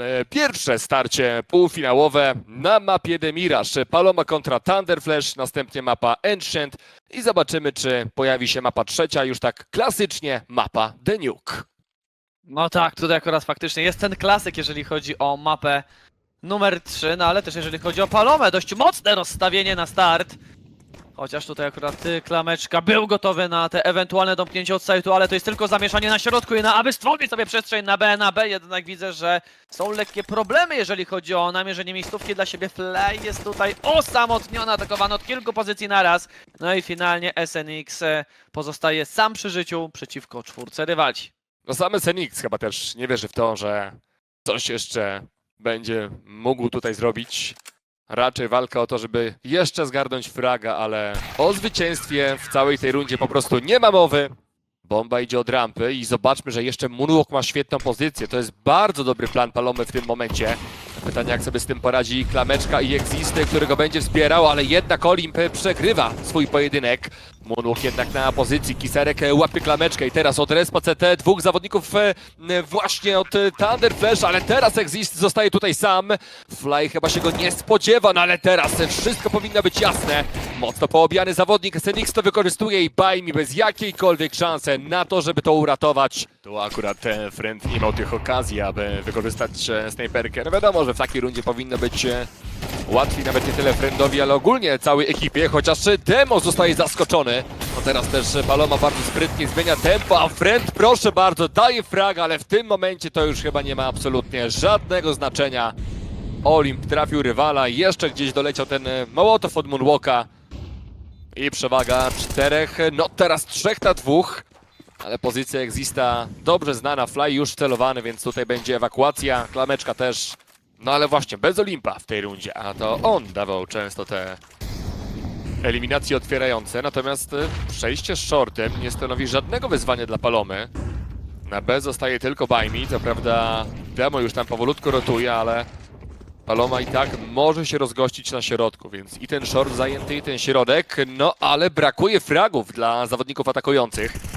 e, pierwsze starcie półfinałowe na mapie The. Paloma kontra Thunder Flash, następnie mapa Ancient i zobaczymy, czy pojawi się mapa trzecia, już tak klasycznie mapa The Nuke. No tak, tutaj akurat faktycznie jest ten klasyk, jeżeli chodzi o mapę numer 3, no ale też jeżeli chodzi o Palomę, dość mocne rozstawienie na start. Chociaż tutaj akurat y, Klameczka był gotowy na te ewentualne domknięcie od ale to jest tylko zamieszanie na środku i na aby stworzyć sobie przestrzeń na B, na B, jednak widzę, że są lekkie problemy, jeżeli chodzi o namierzenie miejscówki dla siebie. Fly jest tutaj osamotniony, atakowany od kilku pozycji naraz. No i finalnie SNX e, pozostaje sam przy życiu przeciwko czwórce rywali. No sam SNX chyba też nie wierzy w to, że coś jeszcze będzie mógł tutaj zrobić. Raczej walka o to, żeby jeszcze zgarnąć fraga, ale o zwycięstwie w całej tej rundzie po prostu nie ma mowy. Bomba idzie od rampy i zobaczmy, że jeszcze Moonwalk ma świetną pozycję. To jest bardzo dobry plan Palomy w tym momencie. Pytanie, jak sobie z tym poradzi Klameczka i Existy, którego będzie wspierał, ale jednak Olimp przegrywa swój pojedynek. Moonwalk jednak na pozycji, Kiserek łapie Klameczkę i teraz od Respa CT dwóch zawodników e, właśnie od e, Thunder Flash, ale teraz Exist zostaje tutaj sam. Fly chyba się go nie spodziewa, no ale teraz wszystko powinno być jasne. Mocno poobijany zawodnik Senix to wykorzystuje i Bajmi bez jakiejkolwiek szansy na to, żeby to uratować. Tu akurat friend nie miał tych okazji, aby wykorzystać e, snajperkę. No wiadomo, że w takiej rundzie powinno być e, łatwiej nawet nie tyle friendowi, ale ogólnie całej ekipie, chociaż e, Demo zostaje zaskoczony. No teraz też Paloma bardzo sprytnie zmienia tempo, a friend proszę bardzo daje frag, ale w tym momencie to już chyba nie ma absolutnie żadnego znaczenia. Olimp trafił rywala, jeszcze gdzieś doleciał ten e, Mołotow od Moonwalka. I przewaga czterech, no teraz trzech na dwóch. Ale pozycja Exista dobrze znana, Fly już celowany, więc tutaj będzie ewakuacja, Klameczka też. No ale właśnie, bez Olimpa w tej rundzie, a to on dawał często te eliminacje otwierające, natomiast e, przejście z shortem nie stanowi żadnego wyzwania dla Palomy. Na B zostaje tylko Bajmi, co prawda Demo już tam powolutku rotuje, ale Paloma i tak może się rozgościć na środku, więc i ten short zajęty, i ten środek, no ale brakuje fragów dla zawodników atakujących.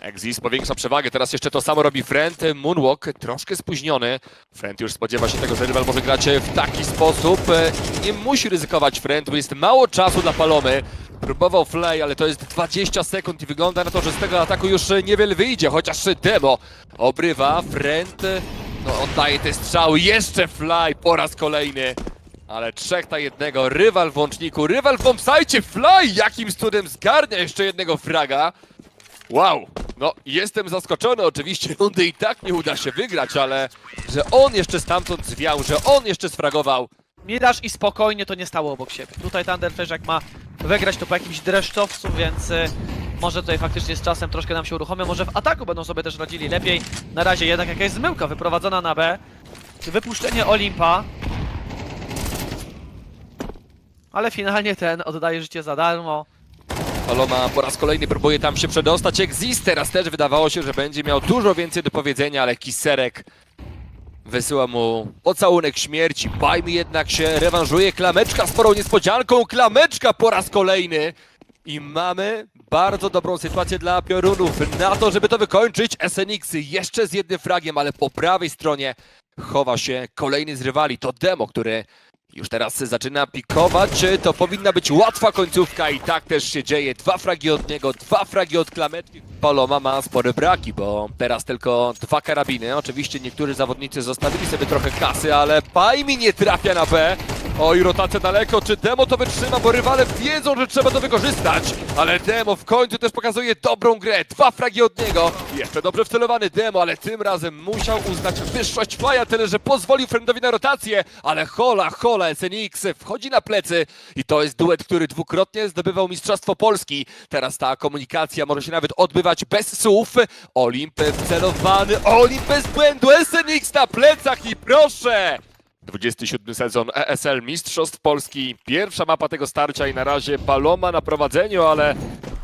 Exis powiększa przewagę, teraz jeszcze to samo robi Friend, Moonwalk troszkę spóźniony. Friend już spodziewa się tego, że rywal może grać w taki sposób. E, Nie musi ryzykować Friend, bo jest mało czasu dla Palomy. Próbował Fly, ale to jest 20 sekund i wygląda na to, że z tego ataku już niewiele wyjdzie, chociaż Demo obrywa, Friend no, oddaje te strzały, jeszcze Fly po raz kolejny. Ale trzech na jednego, rywal w łączniku, rywal w bombsite, Fly jakim cudem zgarnia jeszcze jednego fraga. Wow, no jestem zaskoczony oczywiście, rundy i tak nie uda się wygrać, ale że on jeszcze stamtąd zwiał, że on jeszcze sfragował. Miraż i spokojnie to nie stało obok siebie. Tutaj Thunder Flash jak ma wygrać to po jakimś dreszczowcu, więc y, może tutaj faktycznie z czasem troszkę nam się uruchomią, może w ataku będą sobie też radzili lepiej. Na razie jednak jakaś zmyłka wyprowadzona na B. Wypuszczenie Olimpa. Ale finalnie ten oddaje życie za darmo. Paloma po raz kolejny próbuje tam się przedostać. Exist teraz też wydawało się, że będzie miał dużo więcej do powiedzenia, ale Kiserek wysyła mu pocałunek śmierci. Bajmy jednak się rewanżuje. Klameczka sporą niespodzianką. Klameczka po raz kolejny. I mamy bardzo dobrą sytuację dla piorunów na to, żeby to wykończyć. SNX jeszcze z jednym fragiem, ale po prawej stronie chowa się kolejny z rywali. To Demo, który już teraz zaczyna pikować. To powinna być łatwa końcówka i tak też się dzieje. Dwa fragi od niego, dwa fragi od Klameczki. Paloma ma spore braki, bo teraz tylko dwa karabiny. Oczywiście niektórzy zawodnicy zostawili sobie trochę kasy, ale Pajmi nie trafia na B. Oj, rotacja daleko. Czy Demo to wytrzyma, bo rywale wiedzą, że trzeba to wykorzystać. Ale Demo w końcu też pokazuje dobrą grę. Dwa fragi od niego. Jeszcze dobrze wcelowany Demo, ale tym razem musiał uznać wyższość Flya, tyle że pozwolił friendowi na rotację. Ale hola, hola, SNX wchodzi na plecy i to jest duet, który dwukrotnie zdobywał Mistrzostwo Polski. Teraz ta komunikacja może się nawet odbywać bez słów. Olimp wcelowany, Olimp bez błędu, SNX na plecach i proszę! 27 sezon ESL Mistrzostw Polski. Pierwsza mapa tego starcia i na razie Paloma na prowadzeniu, ale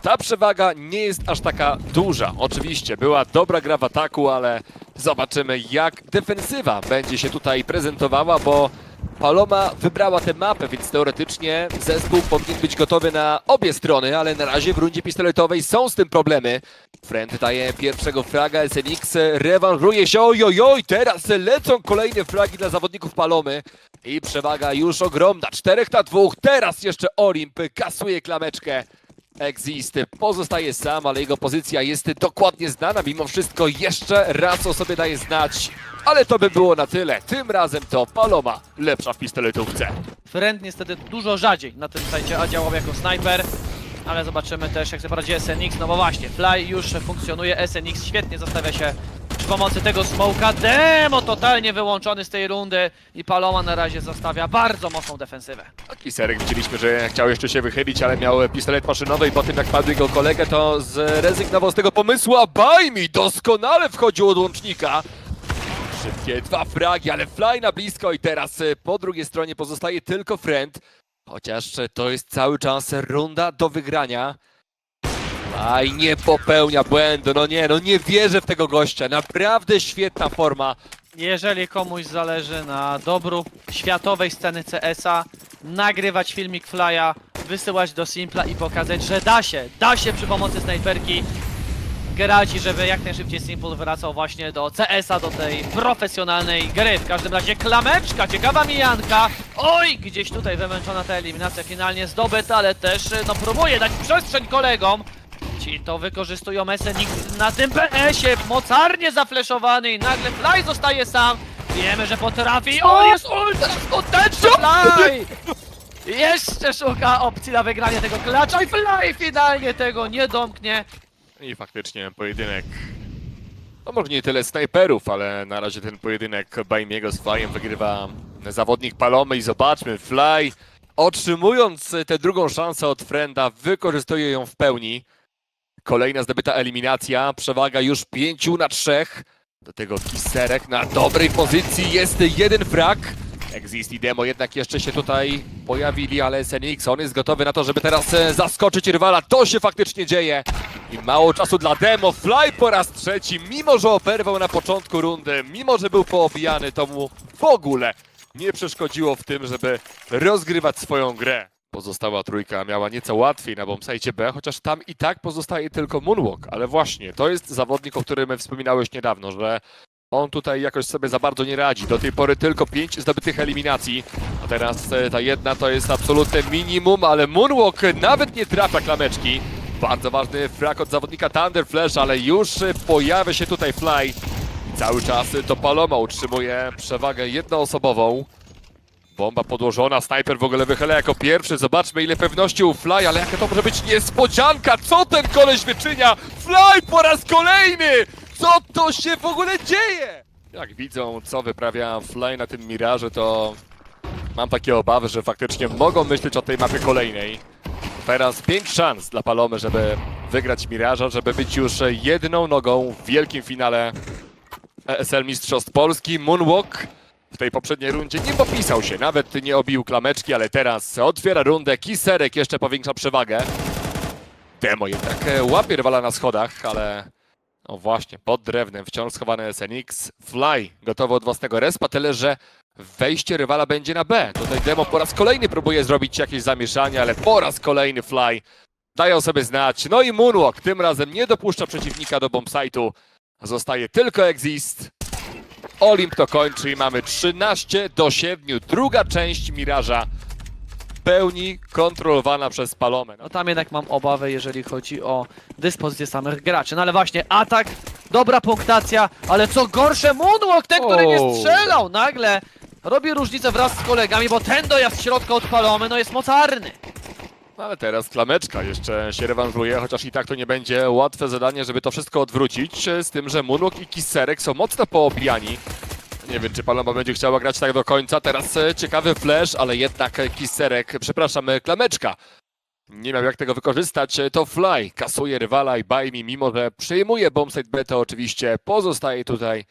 ta przewaga nie jest aż taka duża. Oczywiście była dobra gra w ataku, ale zobaczymy jak defensywa będzie się tutaj prezentowała, bo Paloma wybrała tę mapę, więc teoretycznie zespół powinien być gotowy na obie strony, ale na razie w rundzie pistoletowej są z tym problemy. Friend daje pierwszego fraga, SNX rewanżuje się, ojojoj, teraz lecą kolejne fragi dla zawodników Palomy i przewaga już ogromna, czterech na dwóch, teraz jeszcze Olimp kasuje klameczkę. Exist pozostaje sam, ale jego pozycja jest dokładnie znana. Mimo wszystko jeszcze raz o sobie daje znać. Ale to by było na tyle. Tym razem to Paloma lepsza w pistoletówce. Friend niestety dużo rzadziej na tym sajcie, a działał jako snajper. Ale zobaczymy też jak sobie poradzi SNX, no bo właśnie, Fly już funkcjonuje, SNX świetnie zastawia się przy pomocy tego smoka. Demo totalnie wyłączony z tej rundy i Paloma na razie zostawia bardzo mocną defensywę. Taki serek widzieliśmy, że chciał jeszcze się wychylić, ale miał pistolet maszynowy i po tym jak padł jego kolegę, to zrezygnował z tego pomysłu, a Bajmi doskonale wchodził od łącznika. Szybkie dwa fragi, ale fly na blisko i teraz e, po drugiej stronie pozostaje tylko Friend. Chociaż to jest cały czas runda do wygrania. Aj, nie popełnia błędu, no nie, no nie wierzę w tego gościa, naprawdę świetna forma. Jeżeli komuś zależy na dobru światowej sceny CS-a, nagrywać filmik Fly'a, wysyłać do Simpla i pokazać, że da się, da się przy pomocy snajperki grać i żeby jak najszybciej Simple wracał właśnie do CS-a, do tej profesjonalnej gry. W każdym razie klameczka, ciekawa mijanka. Oj, gdzieś tutaj wymęczona ta eliminacja finalnie zdobyta, ale też no próbuje dać przestrzeń kolegom. Ci to wykorzystują SNX na tym PS-ie, mocarnie zafleszowany i nagle Fly zostaje sam. Wiemy, że potrafi. On jest ultra skuteczny Fly! Jeszcze szuka opcji na wygranie tego klacza i Fly finalnie tego nie domknie. I faktycznie pojedynek. No może nie tyle snajperów, ale na razie ten pojedynek Bajmiego z Flyem wygrywa zawodnik Palomy i zobaczmy, Fly otrzymując tę drugą szansę od Frenda wykorzystuje ją w pełni. Kolejna zdobyta eliminacja, przewaga już 5 na 3. Do tego Kiserek na dobrej pozycji, jest jeden frag. Exist i Demo jednak jeszcze się tutaj pojawili, ale SNX, on jest gotowy na to, żeby teraz e, zaskoczyć rywala. To się faktycznie dzieje. I mało czasu dla Demo. Fly po raz trzeci, mimo że operwał na początku rundy, mimo że był poobijany, to mu w ogóle nie przeszkodziło w tym, żeby rozgrywać swoją grę. Pozostała trójka miała nieco łatwiej na bombsite B, chociaż tam i tak pozostaje tylko Moonwalk. Ale właśnie, to jest zawodnik, o którym wspominałeś niedawno, że on tutaj jakoś sobie za bardzo nie radzi. Do tej pory tylko pięć zdobytych eliminacji, a teraz e, ta jedna to jest absolutne minimum, ale Moonwalk nawet nie trafia klameczki. Bardzo ważny frak od zawodnika Thunder Flash, ale już pojawia się tutaj Fly. Cały czas to Paloma utrzymuje przewagę jednoosobową. Bomba podłożona, snajper w ogóle wychyla jako pierwszy. Zobaczmy ile pewności u Fly, ale jaka to może być niespodzianka! Co ten koleś wyczynia? Fly po raz kolejny! Co to się w ogóle dzieje? Jak widzą, co wyprawia Fly na tym Miraże, to mam takie obawy, że faktycznie mogą myśleć o tej mapie kolejnej. Teraz pięć szans dla Palomy, żeby wygrać Miraża, żeby być już jedną nogą w wielkim finale ESL Mistrzostw Polski. Moonwalk w tej poprzedniej rundzie nie popisał się, nawet nie obił klameczki, ale teraz otwiera rundę. Kiserek jeszcze powiększa przewagę. Demo jednak e, łapie rywala na schodach, ale no właśnie, pod drewnem wciąż schowany SNX. Fly gotowy od własnego respa, tyle że wejście rywala będzie na B. Tutaj Demo po raz kolejny próbuje zrobić jakieś zamieszanie, ale po raz kolejny Fly dają sobie znać. No i Moonwalk tym razem nie dopuszcza przeciwnika do bombsite'u. Zostaje tylko Exist. Olimp to kończy i mamy 13 do 7. Druga część Miraża w pełni kontrolowana przez Palomę. No, No tam jednak mam obawy, jeżeli chodzi o dyspozycję samych graczy. No ale właśnie, atak, dobra punktacja, ale co gorsze, Moonwalk, ten, który nie strzelał, nagle robi różnicę wraz z kolegami, bo ten dojazd środka od Palomy, no jest mocarny. No ale teraz klameczka jeszcze się rewanżuje, chociaż i tak to nie będzie łatwe zadanie, żeby to wszystko odwrócić, e, z tym, że Moonwalk i Kiserek są mocno poobijani. Nie wiem, czy Paloma będzie chciała grać tak do końca. Teraz e, ciekawy flash, ale jednak Kiserek, przepraszam, e, klameczka. Nie miał jak tego wykorzystać. To Fly kasuje rywala i Bajmi, mimo że przejmuje bombsite B, to oczywiście pozostaje tutaj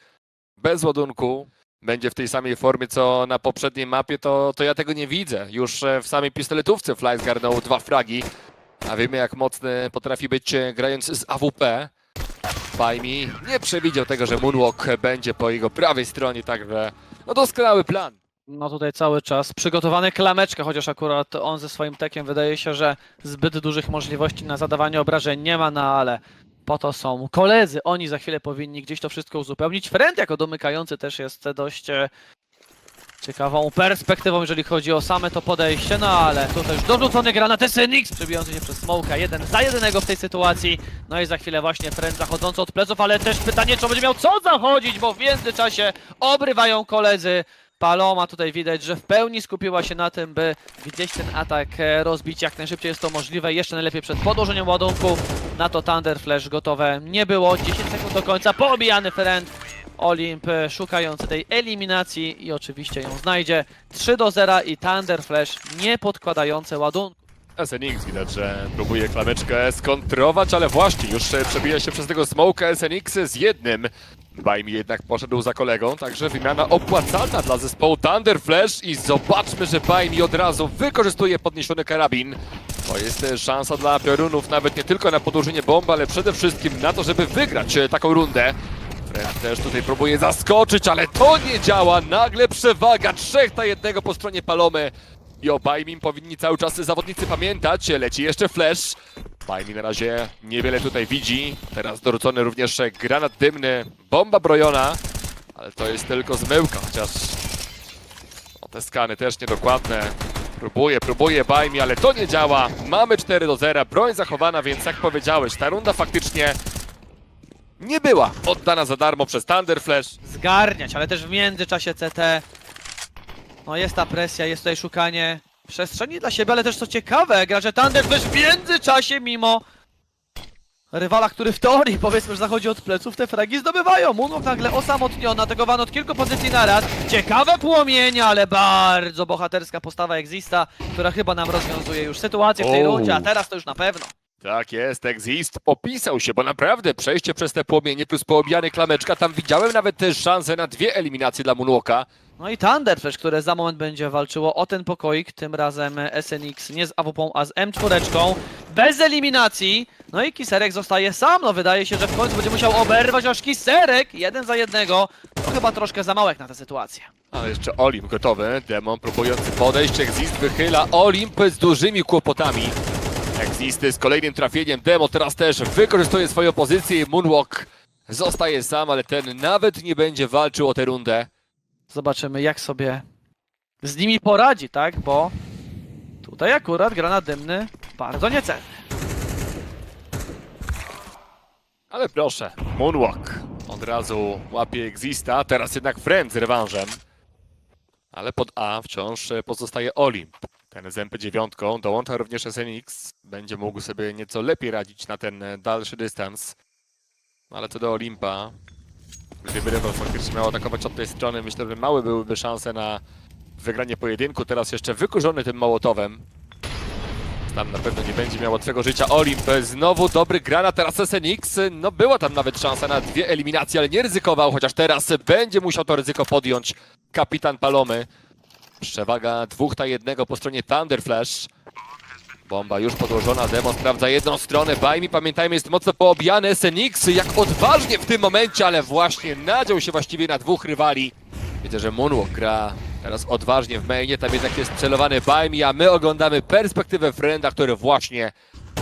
bez ładunku. Będzie w tej samej formie co na poprzedniej mapie, to, to ja tego nie widzę. Już e, w samej pistoletówce Fly zgarnął dwa fragi, a wiemy jak mocny potrafi być e, grając z AWP. Bajmi nie przewidział tego, że Moonwalk będzie po jego prawej stronie, także no doskonały plan. No tutaj cały czas przygotowany klameczka, chociaż akurat on ze swoim tekiem wydaje się, że zbyt dużych możliwości na zadawanie obrażeń nie ma, no ale po to są koledzy. Oni za chwilę powinni gdzieś to wszystko uzupełnić. Friend jako domykający też jest dość e, ciekawą perspektywą, jeżeli chodzi o same to podejście, no ale tu też dorzucony granat SNX przebijający się przez Smoka, jeden za jedynego w tej sytuacji. No i za chwilę właśnie Friend zachodzący od pleców, ale też pytanie, czy będzie miał co zachodzić, bo w międzyczasie obrywają koledzy. Paloma tutaj widać, że w pełni skupiła się na tym, by gdzieś ten atak e, rozbić jak najszybciej jest to możliwe. Jeszcze najlepiej przed podłożeniem ładunku. Na to Thunder Flash gotowe nie było. 10 sekund do końca. Poobijany Friend. Olimp e, szukający tej eliminacji i oczywiście ją znajdzie. 3 do 0 i Thunder Flash nie podkładające ładunku. SNX widać, że próbuje klameczkę skontrować, ale właśnie już e, przebija się przez tego smoka SNX z jednym. Bajmi jednak poszedł za kolegą, także wymiana opłacalna dla zespołu Thunder Flash i zobaczmy, że Bajmi od razu wykorzystuje podniesiony karabin. To jest e, szansa dla piorunów nawet nie tylko na podłożenie bomby, ale przede wszystkim na to, żeby wygrać e, taką rundę. Fred też tutaj próbuje zaskoczyć, ale to nie działa. Nagle przewaga trzech na jednego po stronie Palomy. I o Bajmim powinni cały czas zawodnicy pamiętać. Leci jeszcze flash. Bajmi na razie niewiele tutaj widzi. Teraz dorzucony również granat dymny, bomba brojona. Ale to jest tylko zmyłka, chociaż o, te skany też niedokładne. Próbuje, próbuje Bajmi, ale to nie działa. Mamy 4 do 0, broń zachowana, więc jak powiedziałeś, ta runda faktycznie nie była oddana za darmo przez Thunder Flash. Zgarniać, ale też w międzyczasie CT. No jest ta presja, jest tutaj szukanie przestrzeni dla siebie, ale też co ciekawe, gra, że Thunder Flash w międzyczasie mimo rywala, który w teorii powiedzmy, że zachodzi od pleców, te fragi zdobywają. Moonwalk nagle osamotniony, atakowany od kilku pozycji naraz. Ciekawe płomienie, ale bardzo bohaterska postawa Exista, która chyba nam rozwiązuje już sytuację w tej rundzie, a teraz to już na pewno. Tak jest, Exist popisał się, bo naprawdę przejście przez te płomienie plus poobijany klameczka, tam widziałem nawet też szansę na dwie eliminacje dla Moonwalka. No i Thunder też, które za moment będzie walczyło o ten pokoik, tym razem SNX nie z AWP, a z M4, bez eliminacji. No i Kiserek zostaje sam, no wydaje się, że w końcu będzie musiał oberwać aż Kiserek, jeden za jednego. To chyba troszkę za małek na tę sytuację. Ale jeszcze Olimp gotowy, Demon próbujący podejść, Exist wychyla Olimp z dużymi kłopotami. Exist z kolejnym trafieniem, Demon teraz też wykorzystuje swoją pozycję i Moonwalk zostaje sam, ale ten nawet nie będzie walczył o tę rundę. Zobaczymy jak sobie z nimi poradzi, tak? Bo tutaj akurat granat dymny bardzo niecelny. Ale proszę, Moonwalk od razu łapie Exista, teraz jednak Friend z rewanżem. Ale pod A wciąż pozostaje Olimp. Ten z MP9 dołącza również SNX. Będzie mógł sobie nieco lepiej radzić na ten dalszy dystans. Ale co do Olimpa, gdyby rywal faktycznie miał atakować od tej strony, myślę, że małe byłyby szanse na wygranie pojedynku. Teraz jeszcze wykurzony tym Mołotowem. Tam na pewno nie będzie miał łatwego życia. Olimp, znowu dobry granat, teraz SNX. No była tam nawet szansa na dwie eliminacje, ale nie ryzykował, chociaż teraz będzie musiał to ryzyko podjąć kapitan Palomy. Przewaga dwóch na jednego po stronie Thunder Flash. Bomba już podłożona, Demo sprawdza jedną stronę, Bajmi pamiętajmy jest mocno poobijany, SNX jak odważnie w tym momencie, ale właśnie nadział się właściwie na dwóch rywali. Widzę, że Moonwalk gra teraz odważnie w mainie, tam jednak jest celowany Bajmi, a my oglądamy perspektywę Frenda, który właśnie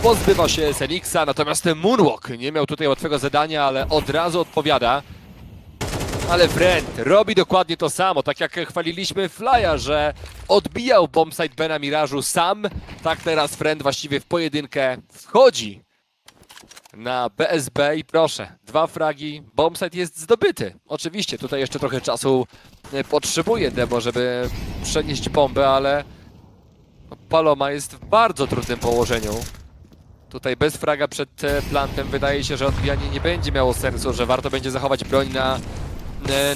pozbywa się SNX-a, natomiast Moonwalk nie miał tutaj łatwego zadania, ale od razu odpowiada. Ale Friend robi dokładnie to samo, tak jak chwaliliśmy Flya, że odbijał bombsite Bena Mirażu sam, tak teraz Friend właściwie w pojedynkę wchodzi na BSB i proszę, dwa fragi, bombsite jest zdobyty. Oczywiście tutaj jeszcze trochę czasu e, potrzebuje Demo, żeby przenieść bombę, ale Paloma jest w bardzo trudnym położeniu. Tutaj bez fraga przed e, plantem wydaje się, że odbijanie nie będzie miało sensu, że warto będzie zachować broń na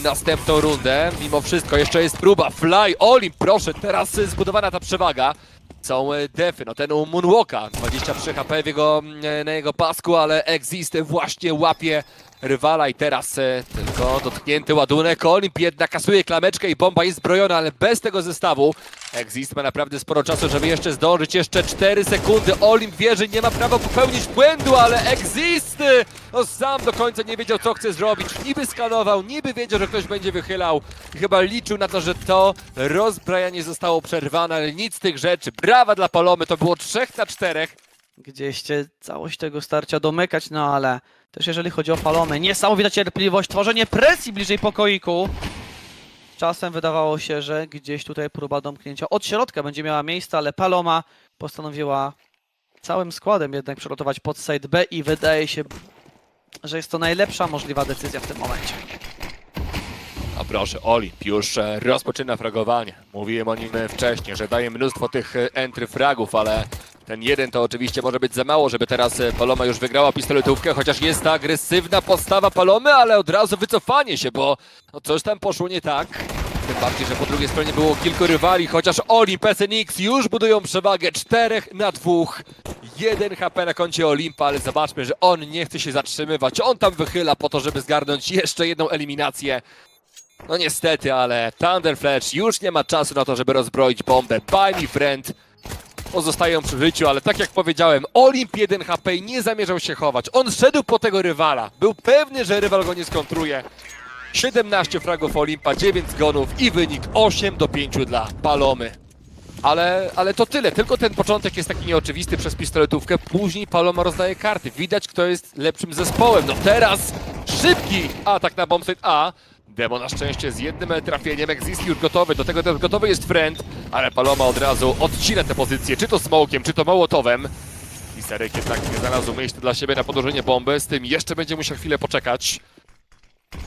następną rundę. Mimo wszystko jeszcze jest próba. Fly, Olimp, proszę, teraz e, zbudowana ta przewaga. Są e, defy, no ten u Moonwalka, 23 HP jego, e, na jego pasku, ale Exist właśnie łapie rywala i teraz e, tylko dotknięty ładunek. Olimp jednak kasuje klameczkę i bomba jest zbrojona, ale bez tego zestawu Exist ma naprawdę sporo czasu, żeby jeszcze zdążyć. Jeszcze 4 sekundy. Olimp wie, że nie ma prawa popełnić błędu, ale Exist e, no, sam do końca nie wiedział, co chce zrobić. Niby skanował, niby wiedział, że ktoś będzie wychylał chyba liczył na to, że to rozbrajanie zostało przerwane, ale nic z tych rzeczy. Brawa dla Palomy, to było 3 na 4. Gdzieś całość tego starcia domykać, no ale też jeżeli chodzi o Palomę, niesamowita cierpliwość, tworzenie presji bliżej pokoiku. Czasem wydawało się, że gdzieś tutaj próba domknięcia od środka będzie miała miejsce, ale Paloma postanowiła całym składem jednak przygotować pod side B i wydaje się, że jest to najlepsza możliwa decyzja w tym momencie. Proszę, Olimp już e, rozpoczyna fragowanie. Mówiłem o nim e, wcześniej, że daje mnóstwo tych e, entry fragów, ale ten jeden to oczywiście może być za mało, żeby teraz Paloma już wygrała pistoletówkę, chociaż jest ta agresywna postawa Palomy, ale od razu wycofanie się, bo no coś tam poszło nie tak. Tym bardziej, że po drugiej stronie było kilku rywali, chociaż Olimp, SNX już budują przewagę 4 na 2. Jeden HP na koncie Olimpa, ale zobaczmy, że on nie chce się zatrzymywać. On tam wychyla po to, żeby zgarnąć jeszcze jedną eliminację. No niestety, ale Thunder Flash już nie ma czasu na to, żeby rozbroić bombę. Buy me friend. Pozostają przy życiu, ale tak jak powiedziałem, Olimp 1 HP nie zamierzał się chować. On szedł po tego rywala. Był pewny, że rywal go nie skontruje. 17 fragów Olimpa, 9 zgonów i wynik 8 do 5 dla Palomy. Ale, ale to tyle, tylko ten początek jest taki nieoczywisty przez pistoletówkę, później Paloma rozdaje karty. Widać, kto jest lepszym zespołem. No teraz szybki atak na bombsite A. Demo na szczęście z jednym trafieniem, Exist już gotowy, do tego też gotowy jest Friend, ale Paloma od razu odcina tę pozycję, czy to smokiem, czy to mołotowem. I Serek jednak nie znalazł miejsca dla siebie na podłożenie bomby, z tym jeszcze będzie musiał chwilę poczekać.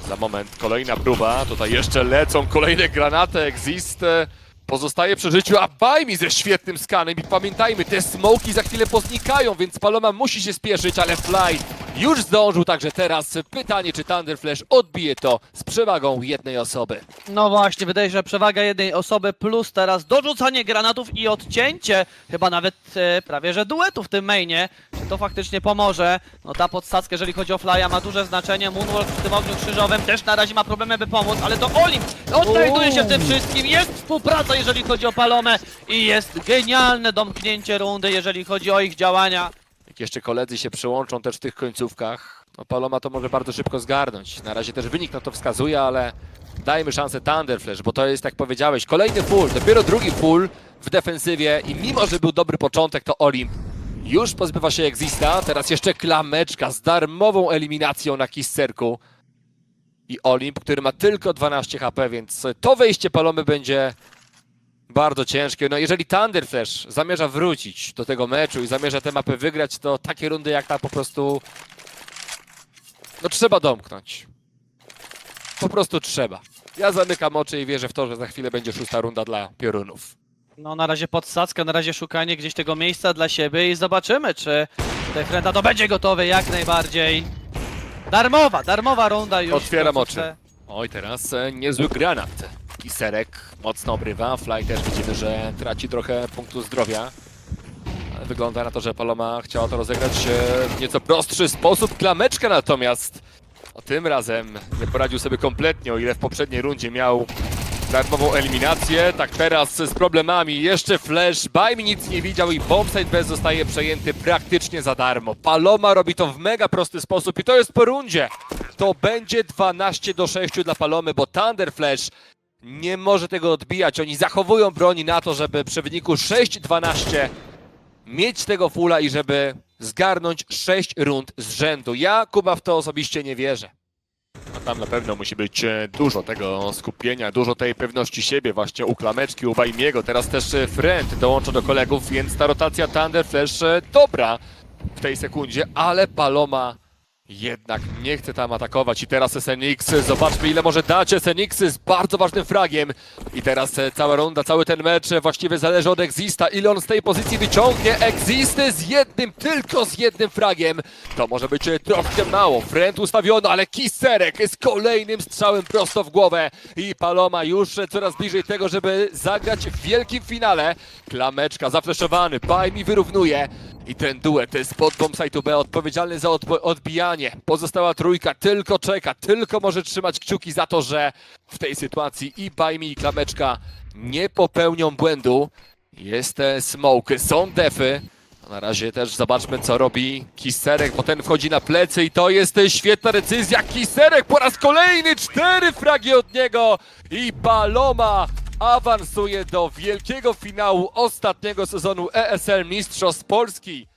Za moment kolejna próba, tutaj jeszcze lecą kolejne granaty, Exist e, pozostaje przy życiu, a Bajmi ze świetnym skanem. I pamiętajmy, te smoki za chwilę poznikają, więc Paloma musi się spieszyć, ale Fly już zdążył, także teraz pytanie, czy Thunder Flash odbije to z przewagą jednej osoby. No właśnie, wydaje się, że przewaga jednej osoby plus teraz dorzucanie granatów i odcięcie, chyba nawet e, prawie że duetu w tym mainie. Czy to faktycznie pomoże? No ta podstawka, jeżeli chodzi o Flya, ma duże znaczenie. Moonwalk w tym ogniu krzyżowym też na razie ma problemy, by pomóc, ale to Olimp odnajduje się w tym wszystkim. Jest współpraca, jeżeli chodzi o Palomę i jest genialne domknięcie rundy, jeżeli chodzi o ich działania. Jak jeszcze koledzy się przyłączą też w tych końcówkach, no Paloma to może bardzo szybko zgarnąć. Na razie też wynik na to wskazuje, ale dajmy szansę Thunder Flash, bo to jest, jak powiedziałeś, kolejny full, dopiero drugi full w defensywie i mimo, że był dobry początek, to Olimp już pozbywa się Exista, teraz jeszcze klameczka z darmową eliminacją na Kisserku. I Olimp, który ma tylko 12 HP, więc to wejście Palomy będzie bardzo ciężkie. No jeżeli Thunder Flash zamierza wrócić do tego meczu i zamierza tę mapę wygrać, to takie rundy jak ta po prostu... No trzeba domknąć. Po prostu trzeba. Ja zamykam oczy i wierzę w to, że za chwilę będzie szósta runda dla piorunów. No na razie podsadzka, na razie szukanie gdzieś tego miejsca dla siebie i zobaczymy, czy tutaj Frenda to będzie gotowy jak najbardziej. Darmowa, darmowa runda już. Otwieram oczy. Oj, teraz e, niezły granat. Kiserek mocno obrywa. Fly też widzimy, że traci trochę punktu zdrowia. Ale wygląda na to, że Paloma chciała to rozegrać w nieco prostszy sposób. Klameczka natomiast tym razem nie poradził sobie kompletnie, o ile w poprzedniej rundzie miał darmową eliminację. Tak teraz z problemami. Jeszcze flash. Bajmi nic nie widział i bombsite bez zostaje przejęty praktycznie za darmo. Paloma robi to w mega prosty sposób i to jest po rundzie. To będzie 12 do 6 dla Palomy, bo Thunder Flash nie może tego odbijać. Oni zachowują broni na to, żeby przy wyniku 6-12 mieć tego fulla i żeby zgarnąć 6 rund z rzędu. Ja, Kuba, w to osobiście nie wierzę. A tam na pewno musi być e, dużo tego skupienia, dużo tej pewności siebie właśnie u Klameczki, u Bajmiego. Teraz też e, Friend dołącza do kolegów, więc ta rotacja Thunder Flash e, dobra w tej sekundzie, ale Paloma jednak nie chce tam atakować i teraz SNX, zobaczmy ile może dać SNX z bardzo ważnym fragiem. I teraz e, cała runda, cały ten mecz e, właściwie zależy od Exista, ile on z tej pozycji wyciągnie, Existy z jednym, tylko z jednym fragiem, to może być e, troszkę mało, Friend ustawiony, ale Kiserek z kolejnym strzałem prosto w głowę. I Paloma już coraz bliżej tego, żeby zagrać w wielkim finale, Klameczka zafleszowany, Bajmi wyrównuje, I ten duet z pod bombsite'u B odpowiedzialny za odbijanie. Pozostała trójka tylko czeka, tylko może trzymać kciuki za to, że w tej sytuacji i Bajmi i Klameczka nie popełnią błędu. Jest smoke, są defy. Na razie też zobaczmy co robi Kiserek, bo ten wchodzi na plecy i to jest świetna decyzja. Kiserek po raz kolejny, cztery fragi od niego i Paloma awansuje do wielkiego finału ostatniego sezonu ESL Mistrzostw Polski.